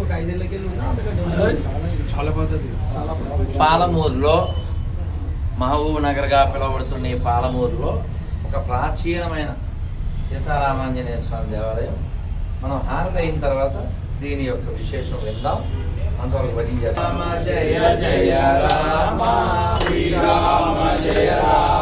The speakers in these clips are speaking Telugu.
ఒక. చాలా పద్ధతి. పాలమూరులో మహబూబ్ నగర్గా పిలువబడుతున్న ఈ పాలమూరులో ఒక ప్రాచీనమైన సీతారామాంజనేయ స్వామి దేవాలయం. మనం హారతి అయిన తర్వాత దీని యొక్క విశేషం విందాం. అంతవరకు భజన రామ జయ జయ రామ శ్రీరామ జయ రామ.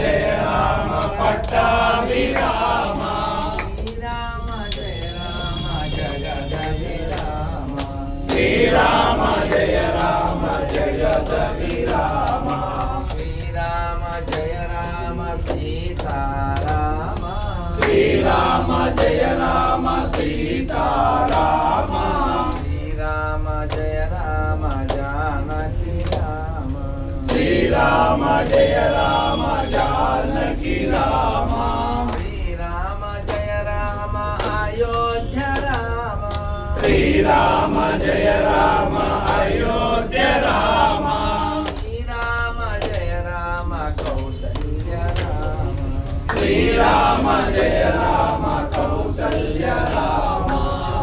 పట్టాభి రామ శ్రీరామ జయ రామ జగదభి రామ శ్రీరామ జయ రామ జగదభి రామ శ్రీరామ జయ రామ సీతారామ శ్రీరామ జయ రామ సీతారామ శ్రీరామ జయ రామ జానకి రామ శ్రీరామ జయ రామ జానకి రామ. శ్రీరామ జయ రామ అయోధ్య రామ. శ్రీరామ జయ రామ కౌసల్య రామ. శ్రీరామ జయ రామ కౌసల్య రామ.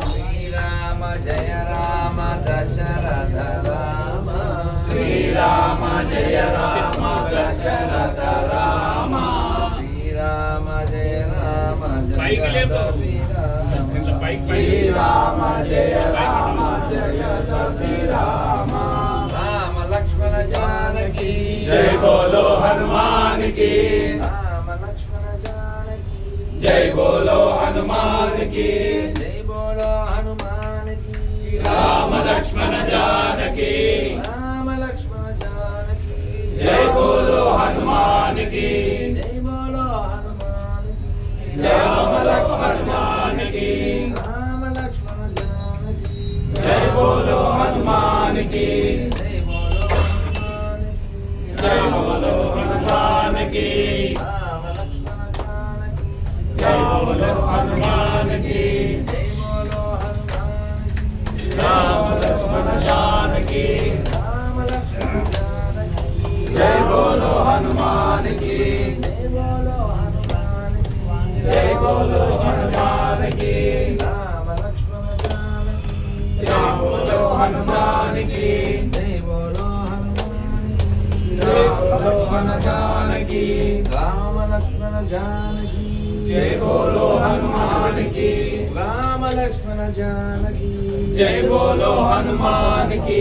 శ్రీరామ జయ రామ దశరథ రామ. శ్రీరామ జయ రామ దశరథ రామ. శ్రీరామ జయ రామ పైకి శ్రీరామ జయ రామ జయ రామ రామ లక్ష్మణ జానకి జయ బోలో హనుమాన్కి రామ లక్ష్మణ జానకి జయ బోలో హనుమాన్కి జయ బోలో హనుమాన్కి రామ లక్ష్మణ జానకి రామ లక్ష్మణ జానకి జయ బోలో హనుమాన్కి హనుమానికి జయ బోలో హనుమానికి. జయ బోలో హనుమానికి రామ లక్ష్మణ జానకి జయ బోలో హనుమానికి జయ బోలో హనుమానికి. హనుమానికి జై బోలో హనుమాన్ జానకి రామ లక్ష్మణ జానకి జై బోలో హనుమానికి రామ లక్ష్మణ జానకి జై బోలో హనుమానికి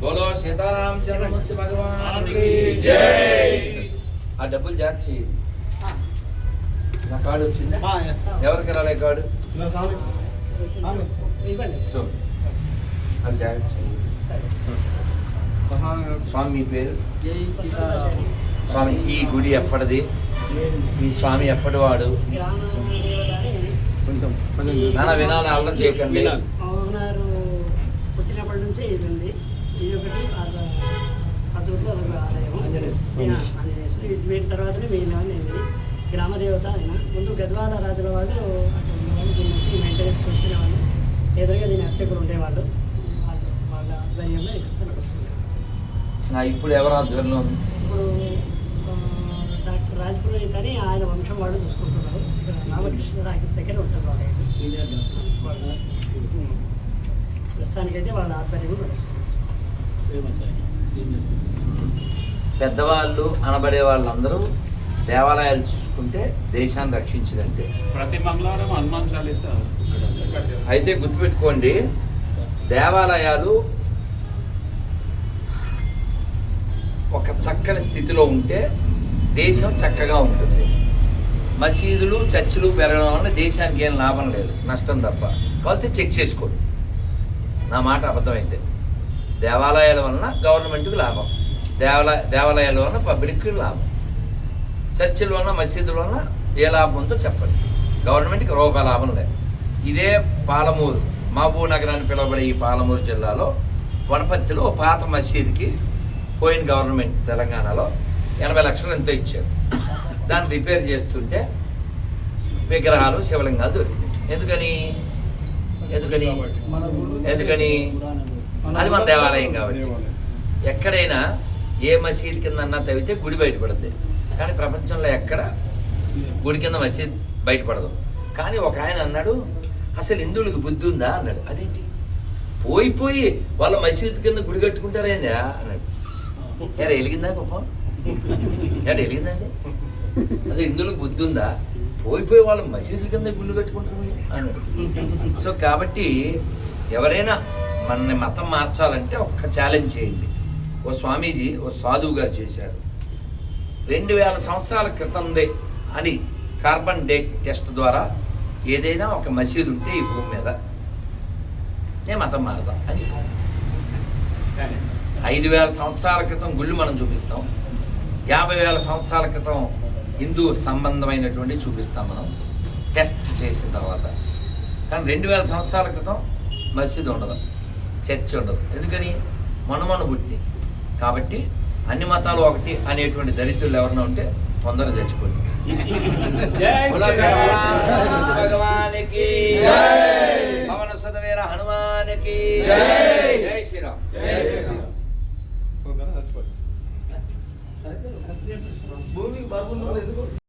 బోలో సీతారామ చరణమూర్తి భగవానికి జై! ఆ డబ్బులు జార్చి నా కార్డు వచ్చిందా? ఎవరికి రాలే కార్డు? అది స్వామి పేరు? స్వామి ఈ గుడి ఎప్పటిది? మీ స్వామి ఎప్పటివాడు? నాన్న వినాలని ఆలోచన చేయకండి. పుట్టినప్పటి ఇది ఉంది ఇది ఒకటి ఆలయం. మీరు తర్వాతనే మీ నేను గ్రామదేవత ఆయన. ముందు గద్వాల రాజుల వాళ్ళు మెయింటెనెన్స్ చూసుకునేవాళ్ళు. ఎదురుగా నేను అర్చకులు ఉండేవాళ్ళు. ఆధ్వర్యంలో ఇదంతా నడుస్తుంది నా ఇప్పుడు ఎవరు ఆధ్వర్యంలో ఉంది ఇప్పుడు డాక్టర్ రాజ్పురోహిత్ అని ఆయన వంశం వాళ్ళు చూసుకుంటున్నారు రామకృష్ణ ఉంటారు వాళ్ళ. Senior doctor. ప్రస్తుతానికైతే వాళ్ళ ఆధ్వర్యంలో నడుస్తుంది. పెద్దవాళ్ళు అనబడే వాళ్ళందరూ దేవాలయాలు చూసుకుంటే దేశాన్ని రక్షించినట్టే ప్రతి మంగళవారం హనుమాన్ చాలీసా అయితే గుర్తుపెట్టుకోండి దేవాలయాలు చక్కని స్థితిలో ఉంటే దేశం చక్కగా ఉంటుంది. మసీదులు చర్చిలు పెరగడం వల్ల దేశానికి ఏం లాభం లేదు. నష్టం తప్ప. వాళ్ళతో చెక్ చేసుకోండి. నా మాట అబద్ధమైతే దేవాలయాల వలన గవర్నమెంట్కి లాభం. దేవాలయ దేవాలయాల వలన పబ్లిక్కి లాభం. చర్చిల వలన మసీదుల వలన ఏ లాభం ఉందో చెప్పండి. గవర్నమెంట్కి రూపాయి లాభం లేదు. ఇదే పాలమూరు. మహబూబ్ నగర్ అని పిలువబడే ఈ పాలమూరు జిల్లాలో వనపర్తిలో పాత మసీదుకి పోయిన గవర్నమెంట్ తెలంగాణలో ఎనభై లక్షలు ఎంతో ఇచ్చారు. దాన్ని రిపేర్ చేస్తుంటే విగ్రహాలు శివలింగాలు దొరికినాయి. ఎందుకని? ఎందుకని? ఎందుకని? అది మన దేవాలయం కాబట్టి. ఎక్కడైనా ఏ మసీద్ కింద అన్నా తవ్వితే గుడి బయటపడుద్ది కానీ ప్రపంచంలో ఎక్కడ గుడి కింద మసీద్ బయటపడదు కానీ ఒక ఆయన అన్నాడు అసలు హిందువులకు బుద్ధి ఉందా? అన్నాడు. అదేంటి? పోయి పోయి వాళ్ళ మసీద్ కింద గుడి కట్టుకుంటారేందా? అన్నాడు. ఎరా వెలిగిందా గొప్ప? ఎరా వెలిగిందండి అసలు ఇందులో బుద్ధి ఉందా? పోయిపోయి వాళ్ళు మసీదుల కింద గుళ్ళు కట్టుకుంటారు మీరు అన్నాడు సో కాబట్టి ఎవరైనా మన మతం మార్చాలంటే ఒక్క ఛాలెంజ్ చేయండి. ఓ స్వామీజీ ఓ సాధువు గారు చేశారు. రెండు వేల సంవత్సరాల క్రితందే అని కార్బన్ డేట్ టెస్ట్ ద్వారా ఏదైనా ఒక మసీదు ఉంటే ఈ భూమి మీద నేను మతం మారదా అని ఐదు వేల సంవత్సరాల క్రితం గుళ్ళు మనం చూపిస్తాం. యాభై వేల సంవత్సరాల క్రితం హిందూ సంబంధమైనటువంటి చూపిస్తాం మనం. టెస్ట్ చేసిన తర్వాత. కానీ రెండు వేల సంవత్సరాల క్రితం మసీదు ఉండదు. చర్చ్ ఉండదు. ఎందుకని? మనమన పుట్టి కాబట్టి అన్ని మతాలు ఒకటి అనేటువంటి దరిద్రులు ఎవరైనా ఉంటే తొందరగా చచ్చిపోయింది. భగవానికి. పవన హనుమానికి. পারব না